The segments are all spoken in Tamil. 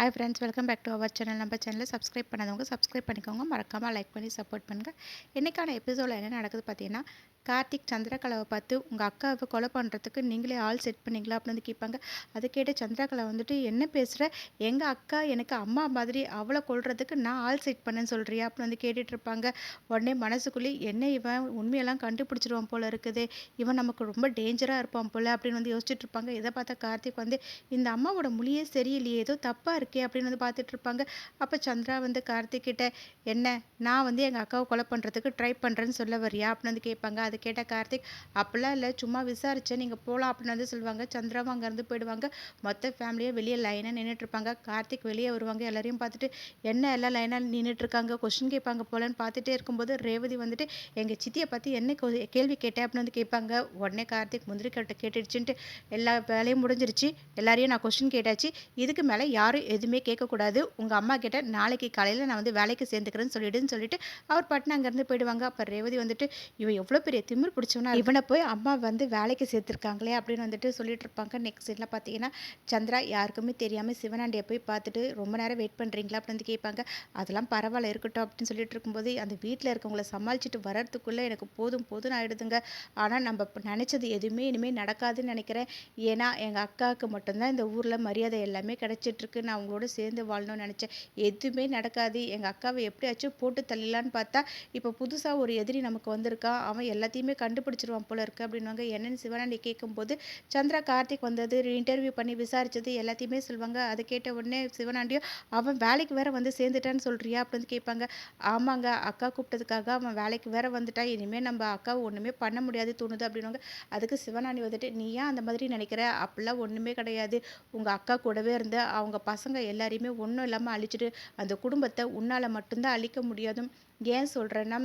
Hi friends welcome back to our channel நம்ம சேனலில் சப்ஸ்கிரைப் பண்ணாதவங்க சப்ஸ்கிரைப் பண்ணிக்கோங்க. மறக்காமல் லைக் பண்ணி சப்போர்ட் பண்ணுங்கள் இன்றைக்கான எபிசோடில் என்ன நடக்குது பார்த்தீங்கன்னா கார்த்திக் சந்திரகலாவை பார்த்து உங்கள் அக்காவை கொலை பண்ணுறதுக்கு நீங்களே ஆள் செட் பண்ணீங்களா? அப்படின்னு வந்து கேட்பாங்க. அதை கேட்டு சந்திரகலா வந்துட்டு என்ன பேசுகிற எங்கள் அக்கா எனக்கு அம்மா மாதிரி அவளை கொள்றதுக்கு நான் ஆள் செட் பண்ணேன்னு சொல்கிறியா அப்படின்னு வந்து கேட்டுட்டு இருப்பாங்க. உடனே மனசுக்குள்ளே என்ன இவன்? உண்மையெல்லாம் கண்டுபிடிச்சிருவான் போல இருக்குது. இவன் நமக்கு ரொம்ப டேஞ்சராக இருப்பான் போல அப்படின்னு வந்து யோசிச்சுட்டு இருப்பாங்க. இதை பார்த்தா கார்த்திக் வந்து இந்த அம்மாவோட மொழியே சரியில்லையே ஏதோ தப்பாக இருக்கே அப்படின்னு வந்து பார்த்துட்டு இருப்பாங்க. அப்போ சந்திரா வந்து கார்த்திக் கிட்ட என்ன? நான் வந்து எங்கள் அக்காவை கொலை பண்ணுறதுக்கு ட்ரை பண்ணுறேன்னு சொல்ல வரியா அப்படின்னு வந்து கேட்பாங்க. அது கேட்ட கார்த்திக் அப்படிலாம் இல்லை சும்மா விசாரிச்சேன். நீங்கள் போகலாம் அப்படின்னு வந்து சொல்லுவாங்க. சந்திராவும் அங்கேருந்து போயிடுவாங்க. மொத்த ஃபேமிலியாக வெளியே லைனாக நின்றுட்டுருப்பாங்க கார்த்திக் வெளியே வருவாங்க. எல்லாரையும் பார்த்துட்டு என்ன எல்லாம் லைனாக நின்றுட்டுருக்காங்க கொஸ்டின் கேட்பாங்க போலன்னு பார்த்துட்டே இருக்கும்போது ரேவதி வந்துட்டு எங்கள் சித்தியை பற்றி என்ன கேள்வி கேட்டேன் அப்படின்னு வந்து கேட்பாங்க. உடனே கார்த்திக் முந்திரி கட்ட கேட்டுடுச்சுன்ட்டு எல்லா வேலையும் முடிஞ்சிருச்சு. எல்லாரையும் நான் கொஸ்டின் கேட்டாச்சு. இதுக்கு மேலே யாரும் எதுவுமே கேட்கக்கூடாது. உங்கள் அம்மா கிட்ட நாளைக்கு காலையில் நான் வந்து வேலைக்கு சேர்ந்துக்கிறேன்னு சொல்லிடுன்னு சொல்லிட்டு அவர் பட்டினம் அங்கேருந்து போயிடுவாங்க. அப்போ ரேவதி வந்துட்டு இவன் எவ்வளோ பெரிய திமிர் பிடிச்சவனா இவனை போய் அம்மா வந்து வேலைக்கு சேர்த்துருக்காங்களே அப்படின்னு வந்துட்டு சொல்லிட்டு இருப்பாங்க நெக்ஸ்ட் சைடில் பார்த்தீங்கன்னா சந்திரா யாருக்குமே தெரியாமல் சிவனாண்டியை போய் பார்த்துட்டு ரொம்ப நேரம் வெயிட் பண்ணுறீங்களா அப்படின்னு வந்து கேட்பாங்க. அதெல்லாம் பரவாயில்ல இருக்கட்டும் அப்படின்னு சொல்லிட்டு இருக்கும்போது அந்த வீட்டில் இருக்கவங்கள சமாளிச்சுட்டு வர்றதுக்குள்ளே எனக்கு போதும் போதும் ஆகிடுதுங்க ஆனால் நம்ம நினச்சது எதுவுமே இனிமேல் நடக்காதுன்னு நினைக்கிறேன். ஏன்னா எங்கள் அக்காவுக்கு மட்டும்தான் இந்த ஊரில் மரியாதை எல்லாமே கிடச்சிட்ருக்கு. நான் அவங்களோட சேர்ந்து வாழணும்னு நினச்சேன். எதுவுமே நடக்காது. எங்கள் அக்காவை எப்படியாச்சும் போட்டு தள்ளிடலான்னு பார்த்தா இப்போ புதுசாக ஒரு எதிரி நமக்கு வந்திருக்கா. அவன் எல்லாத்தையுமே எல்லாத்தையுமே கண்டுபிடிச்சிருவான் போல இருக்கு அப்படின்வாங்க என்னென்னு சிவனாண்டி கேட்கும்போது சந்திரா கார்த்திக் வந்தது இன்டர்வியூ பண்ணி விசாரிச்சது எல்லாத்தையுமே சொல்லுவாங்க. அதை கேட்ட உடனே சிவனாண்டியும் அவன் வேலைக்கு வேற வந்து சேர்ந்துட்டான்னு சொல்றியா? அப்படின்னு கேட்பாங்க. ஆமாங்க அக்கா கூப்பிட்டதுக்காக அவன் வேலைக்கு வேற வந்துட்டா. இனிமேல் நம்ம அக்காவை ஒன்றுமே பண்ண முடியாது தோணுது அப்படின்வாங்க அதுக்கு சிவனாண்டி வந்துட்டு நீ ஏன் அந்த மாதிரி நினைக்கிற? அப்படிலாம் ஒன்றுமே கிடையாது. உங்கள் அக்கா கூடவே இருந்து அவங்க பசங்க எல்லாரையுமே ஒன்றும் இல்லாமல் அழிச்சிட்டு அந்த குடும்பத்தை உன்னால் மட்டும்தான் அழிக்க முடியாதும். ஏன் சொல்கிறேன்னா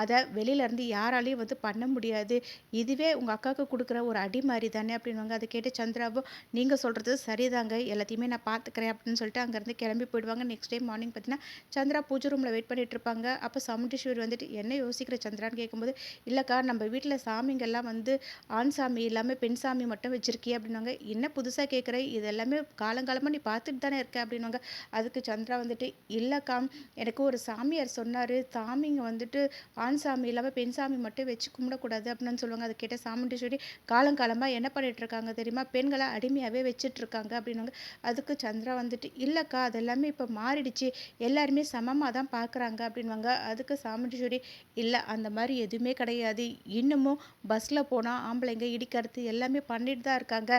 அதை வெளியிலேருந்து யாராலையும் வந்து பண்ண முடியாது. இதுவே உங்கள் அக்காவுக்கு கொடுக்குற ஒரு அடி மாதிரி தானே அப்படின்வாங்க அதை கேட்டு சந்திராவும் நீங்கள் சொல்கிறது சரிதாங்க. எல்லாத்தையுமே நான் பார்த்துக்கிறேன் அப்படின்னு சொல்லிட்டு அங்கேருந்து கிளம்பி போயிடுவாங்க. நெக்ஸ்ட் டே மார்னிங் பார்த்தீங்கன்னா சந்திரா பூஜை ரூமில் வெயிட் பண்ணிட்டு இருப்பாங்க. அப்போ சமுண்டீஸ்வரி வந்துட்டு என்ன யோசிக்கிற சந்திரான்னு கேட்கும்போது இல்லைக்கா நம்ம வீட்டில் சாமிங்கெல்லாம் வந்து ஆண் சாமி இல்லாமல் பெண் சாமி மட்டும் வச்சுருக்கியே அப்படின்வாங்க என்ன புதுசாக கேட்குற இது எல்லாமே காலங்காலமாக நீ பார்த்துட்டு தானே இருக்க அப்படின்னாங்க அதுக்கு சந்திரா வந்துட்டு இல்லைக்கா எனக்கு ஒரு சாமியார் சொன்னார். சாமிங்க வந்துட்டு ஆண் சாமி இல்லாமல் பெண் சாமி மட்டும் வச்சு கும்பிடக்கூடாது அப்படின்னு சொல்லுவாங்க. அதை கேட்ட சாமுண்டீஸ்வரி காலங்காலமாக என்ன பண்ணிட்டு இருக்காங்க தெரியுமா? பெண்களை அடிமையாகவே வச்சுட்டு இருக்காங்க அப்படின்னாங்க அதுக்கு சந்திரா வந்துட்டு இல்லைக்கா அதெல்லாமே இப்போ மாறிடுச்சு. எல்லாருமே சமமாக தான் பார்க்குறாங்க அப்படின்வாங்க அதுக்கு சாமுண்டீஸ்வரி இல்லை அந்த மாதிரி எதுவுமே கிடையாது. இன்னமும் பஸ்ஸில் போனால் ஆம்பளைங்க இடிக்கிறது எல்லாமே பண்ணிட்டு தான் இருக்காங்க.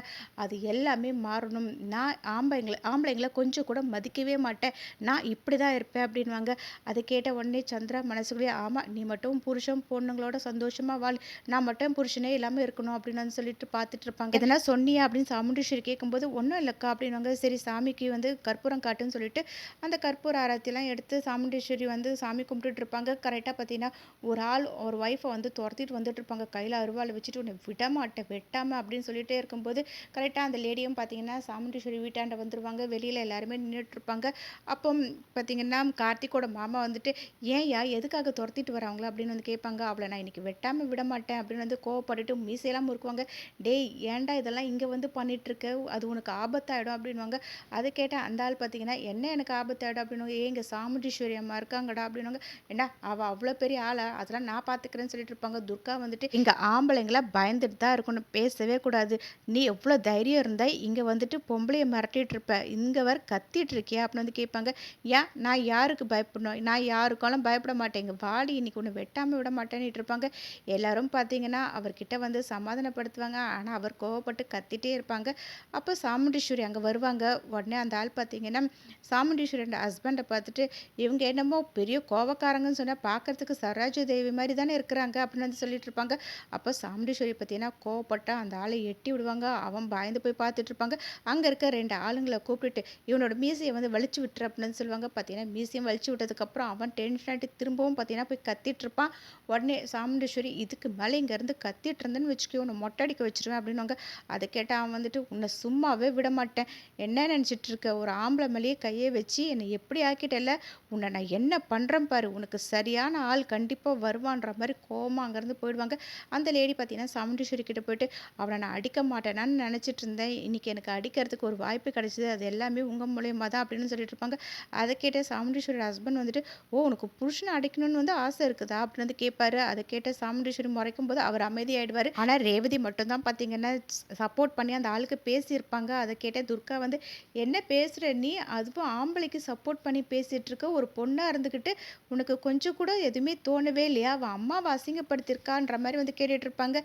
அது எல்லாமே மாறணும். நான் ஆம்பளைங்களை ஆம்பளைங்களை கொஞ்சம் கூட மதிக்கவே மாட்டேன். நான் இப்படி தான் இருப்பேன் அப்படின்வாங்க அதை கேட்ட உடனே சந்திரா மனசுக்குள்ளேயே ஆமாம் நீ மட்டும் புருஷன் பொண்ணுங்களோட சந்தோஷமாக வாழ் நான் மட்டும் புருஷனே இல்லாமல் இருக்கணும் அப்படின்னு வந்து சொல்லிட்டு பார்த்துட்டு இருப்பாங்க இதெல்லாம் சொன்னியா அப்படின்னு சாமுண்டீஸ்வரி கேட்கும்போது ஒன்றும் இல்லைக்கா அப்படின்வாங்க சரி சாமிக்கு வந்து கற்பூரம் காட்டுன்னு சொல்லிட்டு அந்த கற்பூர ஆரத்திலாம் எடுத்து சாமுண்டீஸ்வரி வந்து சாமி கும்பிட்டுட்டு இருப்பாங்க கரெக்டாக பார்த்தீங்கன்னா ஒரு ஆள் ஒரு ஒய்ஃபை வந்து துரத்திட்டு வந்துட்டு இருப்பாங்க கையில் அருவாள் வச்சுட்டு உன்னை விடமாட்டேன் வெட்டாமல் அப்படின்னு சொல்லிட்டே இருக்கும்போது கரெக்டாக அந்த லேடியும் பார்த்தீங்கன்னா சாமுண்டீஸ்வரி வீட்டாண்ட வந்துருவாங்க. வெளியில் எல்லாருமே நின்றுட்டு இருப்பாங்க அப்போ பார்த்தீங்கன்னா கார்த்திகோட மாமா வந்துட்டு ஏன்யா எதுக்காக துரத்திட்டு வராங்களோ அப்படின்னு வந்து கேட்பாங்க அவளை நான் இன்னைக்கு வெட்டாமல் விட மாட்டேன் அப்படின்னு வந்து கோவப்பட்டுட்டு மீசையெல்லாம் முறுக்குவாங்க. டேய் ஏன்டா இதெல்லாம் இங்கே வந்து பண்ணிகிட்ருக்க அது உனக்கு ஆபத்தாயிடும் அப்படின்வாங்க அதை கேட்டால் அந்த ஆள் பார்த்தீங்கன்னா என்ன எனக்கு ஆபத்தாயிடும்? அப்படின்னு ஏங்க சாமுண்டீஸ்வரி அம்மா இருக்காங்கடா அப்படின்வாங்க ஏண்டா அவள் அவ்வளோ பெரிய ஆளா? அதெல்லாம் நான் பார்த்துக்கிறேன்னு சொல்லிட்டு இருப்பாங்க. துர்கா வந்துட்டு இங்கே ஆம்பளைங்களா பயந்துட்டு தான் இருக்கணும். பேசவே கூடாது. நீ எவ்வளோ தைரியம் இருந்தால் இங்கே வந்துட்டு பொம்பளையை மிரட்டிட்டு இருப்ப. இங்கே வர கத்திட்டு இருக்கியா? அப்படின்னு வந்து கேட்பாங்க. ஏன் நான் யாருக்கு பயப்படணும்? நான் யாருக்காலும் பயப்பட மாட்டேங்க வாடி இன்னைக்கு ஒன்று வெட்டாமல் விட மாட்டேன்னுட்டு இருப்பாங்க. எல்லாரும் பார்த்தீங்கன்னா அவர்கிட்ட வந்து சமாதானப்படுத்துவாங்க. ஆனால் அவர் கோவப்பட்டு கத்திட்டே இருப்பாங்க. அப்போ சாமுண்டீஸ்வரி அங்கே வருவாங்க. உடனே அந்த ஆள் பார்த்தீங்கன்னா சாமுண்டீஸ்வரியோட ஹஸ்பண்டை பார்த்துட்டு இவங்க என்னமோ பெரிய கோவக்காரங்கன்னு சொன்னால் பார்க்கறதுக்கு சரோஜ தேவி மாதிரி தானே இருக்கிறாங்க அப்படின்னு வந்து சொல்லிட்டு இருப்பாங்க. அப்போ சாமுண்டீஸ்வரி பார்த்தீங்கன்னா கோவப்பட்டா அந்த ஆளை எட்டி விடுவாங்க. அவன் பயந்து போய் பார்த்துட்டு இருப்பாங்க. அங்கே இருக்க ரெண்டு ஆளுங்களை கூப்பிட்டுட்டு இவனோட மீசையை வந்து வலிச்சு விட்டுரு அப்படின்னு சொல்லுவாங்க. பார்த்தீங்கன்னா மீசையும் வலிச்சு விட்டதுக்கப்புறம் அவன் டென்ஷன் ஆகிட்டு திரும்பவும் பார்த்தீங்கன்னா போய் கத்திட்டு இருப்பான். உடனே சாமுண்டீஸ்வரி இதுக்கு மேலே இங்கேருந்து கத்திட்டு இருந்தேன்னு வச்சுக்கோ உன்னை மொட்டை அடிக்க வச்சிருவேன் அப்படின்னுவாங்க அதை கேட்டால் அவன் வந்துட்டு உன்னை சும்மாவே விட மாட்டேன். என்ன நினச்சிட்டு இருக்க? ஒரு ஆம்பளை மேலேயே கையை வச்சு என்னை எப்படி ஆக்கிட்டல உன்னை நான் என்ன பண்ணுறேன் பாரு. உனக்கு சரியான ஆள் கண்டிப்பாக வருவான்ற மாதிரி கோமா அங்கேருந்து போயிடுவாங்க. அந்த லேடி பார்த்தீங்கன்னா சாமுண்டீஸ்வரி கிட்ட போயிட்டு அவனை நான் அடிக்க மாட்டேனான்னு நினச்சிட்டு இருந்தேன். இன்றைக்கி எனக்கு அடிக்கிறதுக்கு ஒரு வாய்ப்பு கிடைச்சிது. அது எல்லாமே உங்கள் மூலயமா தான் அப்படின்னு சொல்லிட்டு இருப்பாங்க. அதை கேட்ட சாமுண்டீஸ்வரி ஹஸ்பண்ட் வந்துட்டு ஓ உனக்கு புருஷனை அடிக்கணும்னு வந்து ஆசை இருக்குதா? அப்படின்னு வந்து கேட்பாரு. அதை கேட்ட சாமுண்டீஸ்வரி முறைக்கும் போது அவர் அமைதியாயிடுவார். ஆனால் ரேவதி மட்டும்தான் பார்த்தீங்கன்னா சப்போர்ட் பண்ணி அந்த ஆளுக்கு பேசியிருப்பாங்க. அதை கேட்டால் துர்கா வந்து என்ன பேசுகிற நீ? அதுவும் ஆம்பளைக்கு சப்போர்ட் பண்ணி பேசிகிட்டு இருக்க ஒரு பொண்ணாக இருந்துக்கிட்டு உனக்கு கொஞ்சம் கூட எதுவுமே தோணவே இல்லையா? அவன் அம்மாவை அசிங்கப்படுத்திருக்கான்ற மாதிரி வந்து கேட்டுட்டு இருப்பாங்க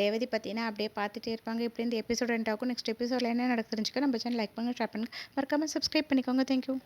ரேவதி பார்த்தீங்கன்னா அப்படியே பார்த்துட்டே இருப்பாங்க. இப்படி இந்த எபிசோட் ரெண்டாகும் நெக்ஸ்ட் எபிசோடில் என்ன நடக்குதுன்னு நம்ம சேனல் லைக் பண்ணுங்க ஷேர் பண்ணுங்க. மறக்காமல் சப்ஸ்கிரைப் பண்ணிக்கோங்க. தேங்க்யூ